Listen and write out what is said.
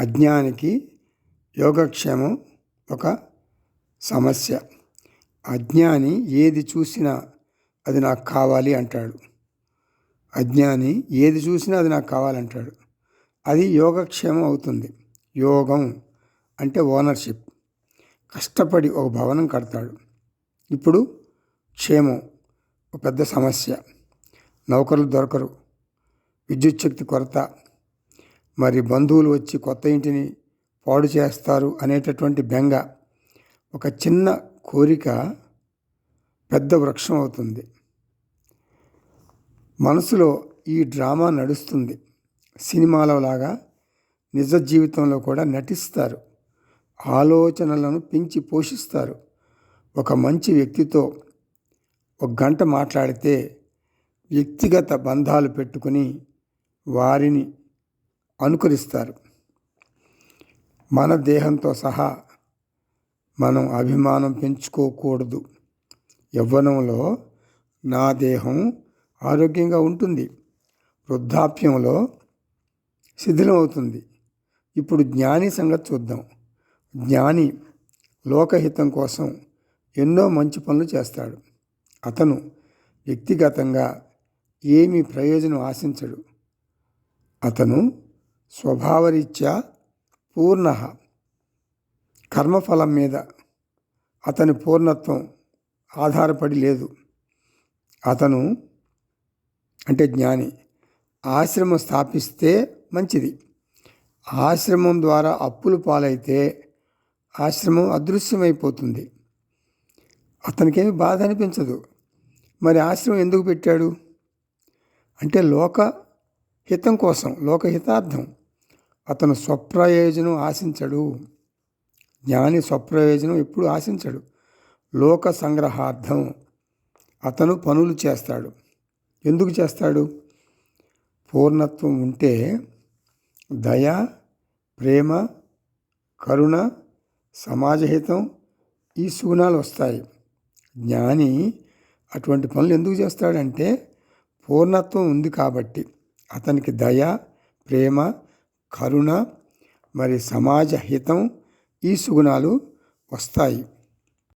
అజ్ఞానికి యోగక్షేమం ఒక సమస్య. అజ్ఞాని ఏది చూసినా అది నాకు కావాలి అంటాడు. అజ్ఞాని ఏది చూసినా అది నాకు కావాలంటాడు అది యోగక్షేమం అవుతుంది. యోగం అంటే ఓనర్షిప్. కష్టపడి ఒక భవనం కడతాడు. ఇప్పుడు క్షేమం ఒక పెద్ద సమస్య. నౌకర్లు దొరకరు. విద్యుత్ శక్తి కొరత మరి బంధువులు వచ్చి కొత్త ఇంటిని పాడు చేస్తారు అనేటటువంటి బెంగ ఒక చిన్న కోరిక పెద్ద వృక్షం అవుతుంది. మనసులో ఈ డ్రామా నడుస్తుంది. సినిమాలో లాగా నిజ జీవితంలో కూడా నటిస్తారు. ఆలోచనలను పెంచి పోషిస్తారు. ఒక మంచి వ్యక్తితో ఒక గంట మాట్లాడితే వ్యక్తిగత బంధాలు పెట్టుకుని వారిని అనుకరిస్తారు. మన దేహంతో సహా మనం అభిమానం పెంచుకోకూడదు. యవ్వనంలో నా దేహం ఆరోగ్యంగా ఉంటుంది. వృద్ధాప్యంలో శిథిలం అవుతుంది ఇప్పుడు జ్ఞాని సంగతి చూద్దాం. జ్ఞాని లోకహితం కోసం ఎన్నో మంచి పనులు చేస్తాడు. అతను వ్యక్తిగతంగా ఏమి ప్రయోజనం ఆశించడు. అతను స్వభావరీత్యా పూర్ణ కర్మఫలం మీద అతని పూర్ణత్వం ఆధారపడి లేదు. అతను అంటే జ్ఞాని. ఆశ్రమం స్థాపిస్తే మంచిది. ఆశ్రమం ద్వారా అప్పులు పాలైతే ఆశ్రమం అదృశ్యమైపోతుంది. అతనికేమి బాధ అనిపించదు. మరి ఆశ్రమం ఎందుకు పెట్టాడు? అంటే లోక హితం కోసం లోకహితార్థం అతను స్వప్రయోజనం ఆశించడు. జ్ఞాని స్వప్రయోజనం ఎప్పుడు ఆశించడు. లోక సంగ్రహార్థం అతను పనులు చేస్తాడు. ఎందుకు చేస్తాడు? పూర్ణత్వం ఉంటే దయ ప్రేమ కరుణ సమాజహితం ఈ సుగుణాలు వస్తాయి. జ్ఞాని అటువంటి పనులు ఎందుకు చేస్తాడంటే పూర్ణత్వం ఉంది కాబట్టి. అతనికి దయ ప్రేమ కరుణ మరి సమాజ హితం ఈ సుగుణాలు వస్తాయి.